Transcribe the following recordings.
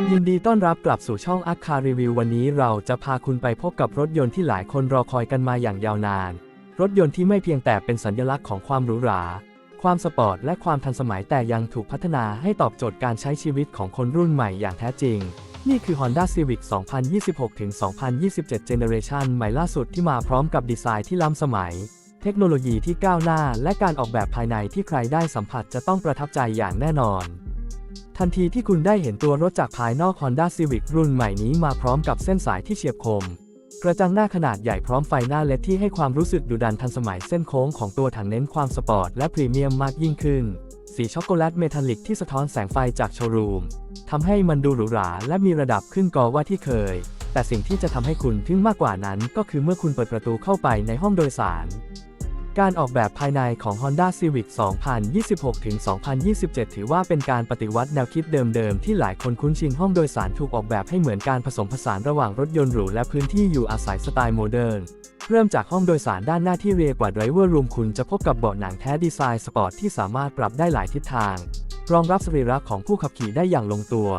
ยินดีต้อนรับกลับสู่ช่องอัคคารีวิววันนี้เราจะพาคุณไปพบกับรถยนต์ที่หลายคนรอคอยกันมาอย่างยาวนาน รถยนต์ที่ไม่เพียงแต่เป็นสัญลักษณ์ของความหรูหรา ความสปอร์ตและความทันสมัยแต่ยังถูกพัฒนาให้ตอบโจทย์การใช้ชีวิตของคนรุ่นใหม่อย่างแท้จริง นี่คือ Honda Civic 2026-2027 Generation ใหม่ล่าสุดที่มาพร้อมกับดีไซน์ที่ล้ำสมัย เทคโนโลยีที่ก้าวหน้า และการออกแบบภายในที่ใครได้สัมผัสจะต้องประทับใจอย่างแน่นอน ทันทีที่คุณได้เห็นตัวรถจากภายนอก Honda Civic รุ่นใหม่นี้มาพร้อมกับเส้นสายที่เฉียบคม กระจังหน้าขนาดใหญ่พร้อมไฟหน้าเลดที่ให้ความรู้สึกดุดันทันสมัยเส้นโค้งของตัวถังเน้นความสปอร์ตและพรีเมียมมากยิ่งขึ้น สีช็อกโกแลตเมทัลลิกที่สะท้อนแสงไฟจากโชว์รูมทำให้มันดูหรูหราและมีระดับขึ้นกว่าว่าที่เคย แต่สิ่งที่จะทำให้คุณทึ่งมากกว่านั้นก็คือเมื่อคุณเปิดประตูเข้าไปในห้องโดยสาร การออกแบบภายในของ Honda Civic 2026-2027 ถือว่าเป็นการปฏิวัติแนวคิดเดิมๆ ที่หลายคนคุ้นชินห้องโดยสารถูกออกแบบให้เหมือนการผสมผสานระหว่างรถยนต์หรูและพื้นที่อยู่อาศัยสไตล์โมเดิร์น เริ่มจากห้องโดยสารด้านหน้าที่เรียกว่า Driver Room คุณจะพบกับเบาะหนังแท้ดีไซน์สปอร์ตที่สามารถปรับได้หลายทิศทาง รองรับสรีระของผู้ขับขี่ได้อย่างลงตัว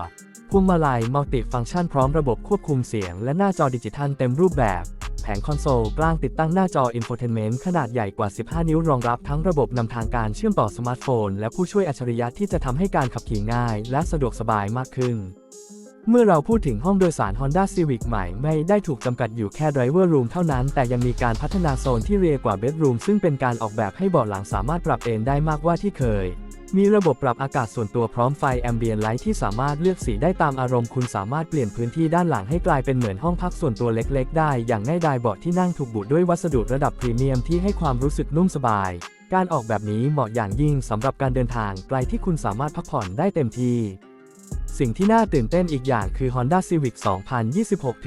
พวงมาลัยมัลติฟังก์ชันพร้อมระบบควบคุมเสียง และหน้าจอดิจิทัลเต็มรูปแบบ แผงคอนโซลกลางติดตั้งหน้าจออินโฟเทนเมนต์ขนาดใหญ่กว่า 15 นิ้วรองรับทั้งระบบนำทางการเชื่อมต่อสมาร์ทโฟน และผู้ช่วยอัจฉริยะที่จะทำให้การขับขี่ง่าย และสะดวกสบายมากขึ้น เมื่อเราพูดถึงห้องโดยสาร Honda Civic ใหม่ไม่ได้ถูกจำกัดอยู่แค่ Driver Room เท่านั้น แต่ยังมีการพัฒนาโซนที่เรียกว่า Bedroom ซึ่งเป็นการออกแบบให้เบาะหลังสามารถปรับเอนได้มากกว่าที่เคย มีระบบปรับอากาศส่วนตัวพร้อมไฟแอมเบียนไลท์ที่สามารถเลือกสีได้ตามอารมณ์คุณสามารถเปลี่ยนพื้นที่ด้านหลังให้กลายเป็นเหมือนห้องพักส่วนตัวเล็กๆ ได้ อย่างง่ายดายเบาะที่นั่งถูกบุด้วยวัสดุระดับพรีเมียมที่ให้ความรู้สึกนุ่มสบาย การออกแบบนี้เหมาะอย่างยิ่งสำหรับการเดินทางไกลที่คุณสามารถพักผ่อนได้เต็มที่สิ่งที่น่าตื่นเต้นอีกอย่างคือ Honda Civic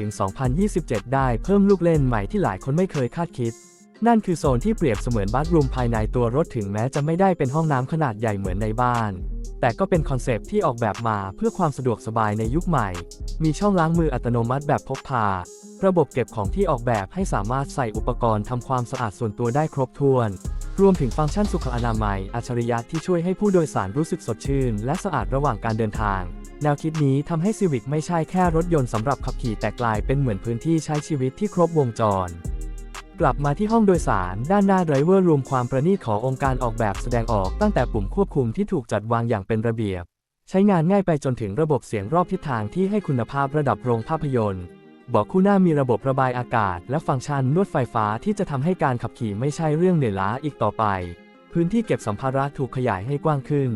2026-2027 ได้เพิ่มลูกเล่นใหม่ที่หลายคนไม่เคยคาดคิด นั่นคือโซนที่เปรียบเสมือนบัตรูมภายในตัวรถถึงแม้จะไม่ได้เป็นห้องน้ำขนาดใหญ่เหมือนในบ้าน แต่ก็เป็นคอนเซปต์ที่ออกแบบมาเพื่อความสะดวกสบายในยุคใหม่ มีช่องล้างมืออัตโนมัติแบบพกพา ระบบเก็บของที่ออกแบบให้สามารถใส่อุปกรณ์ทำความสะอาดส่วนตัวได้ครบถ้วน รวมถึงฟังก์ชันสุขอนามัย อัจฉริยะที่ช่วยให้ผู้โดยสารรู้สึกสดชื่น และสะอาดระหว่างการเดินทาง แนวคิดนี้ทำให้ Civic ไม่ใช่แค่รถยนต์สำหรับขับขี่แต่กลายเป็นเหมือนพื้นที่ใช้ชีวิตที่ครบวงจร กลับมาที่ห้องโดยสารด้านหน้า Driver รวมความประณีตขององค์การออกแบบแสดงออกตั้งแต่ปุ่มควบคุมที่ถูกจัดวางอย่างเป็นระเบียบ ใช้งานง่ายไปจนถึงระบบเสียงรอบทิศทางที่ให้คุณภาพระดับโรงภาพยนตร์เบอกคู่หน้ามีระบบระบายอากาศ และฟังก์ชันนวดไฟฟ้าที่จะทำให้การขับขี่ไม่ใช่เรื่องเหนื่อยล้าอีกต่อไป พื้นที่เก็บสัมภาระถูกขยายให้กว้างขึ้น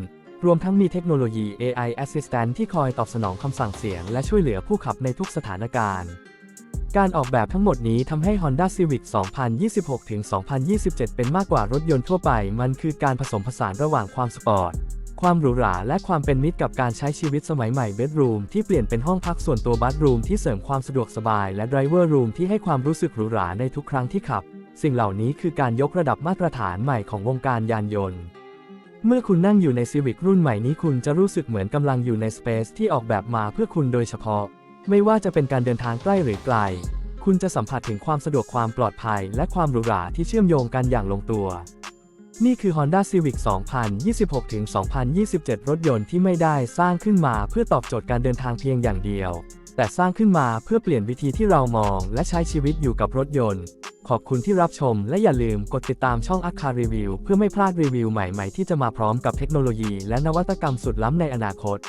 รวมทั้งมีเทคโนโลยี AI Assistant ที่คอยตอบสนองคำสั่งเสียง และช่วยเหลือผู้ขับในทุกสถานการณ์ การออกแบบทั้งหมดนี้ทำให้ Honda Civic 2026-2027 เป็นมากกว่ารถยนต์ทั่วไป มันคือการผสมผสานระหว่างความสปอร์ต ความหรูหรา และความเป็นมิตรกับการใช้ชีวิตสมัยใหม่ Bedroom ที่เปลี่ยนเป็นห้องพักส่วนตัว Bathroom ที่เสริมความสะดวกสบาย และ Driver Room ที่ให้ความรู้สึกหรูหราในทุกครั้งที่ขับ สิ่งเหล่านี้คือการยกระดับมาตรฐานใหม่ของวงการยานยนต์เมื่อคุณนั่งอยู่ใน Civic รุ่นใหม่นี้คุณจะรู้สึกเหมือนกำลังอยู่ใน Space ที่ออกแบบมาเพื่อคุณโดยเฉพาะ ไม่ว่าจะเป็นการเดินทางใกล้หรือไกล คุณจะสัมผัสถึงความสะดวกความปลอดภัย และความหรูหราที่เชื่อมโยงกันอย่างลงตัว นี่คือ Honda Civic 2026-2027 รถยนต์ที่ไม่ได้สร้างขึ้นมาเพื่อตอบโจทย์การเดินทางเพียงอย่างเดียว แต่สร้างขึ้นมาเพื่อเปลี่ยนวิธีที่เรามอง และใช้ชีวิตอยู่กับรถยนต์ ขอบคุณที่รับชม และอย่าลืมกดติดตามช่องอัคคารีวิวเพื่อไม่พลาดรีวิวใหม่ๆ ที่จะมาพร้อมกับเทคโนโลยี และนวัตกรรมสุดล้ำในอนาคต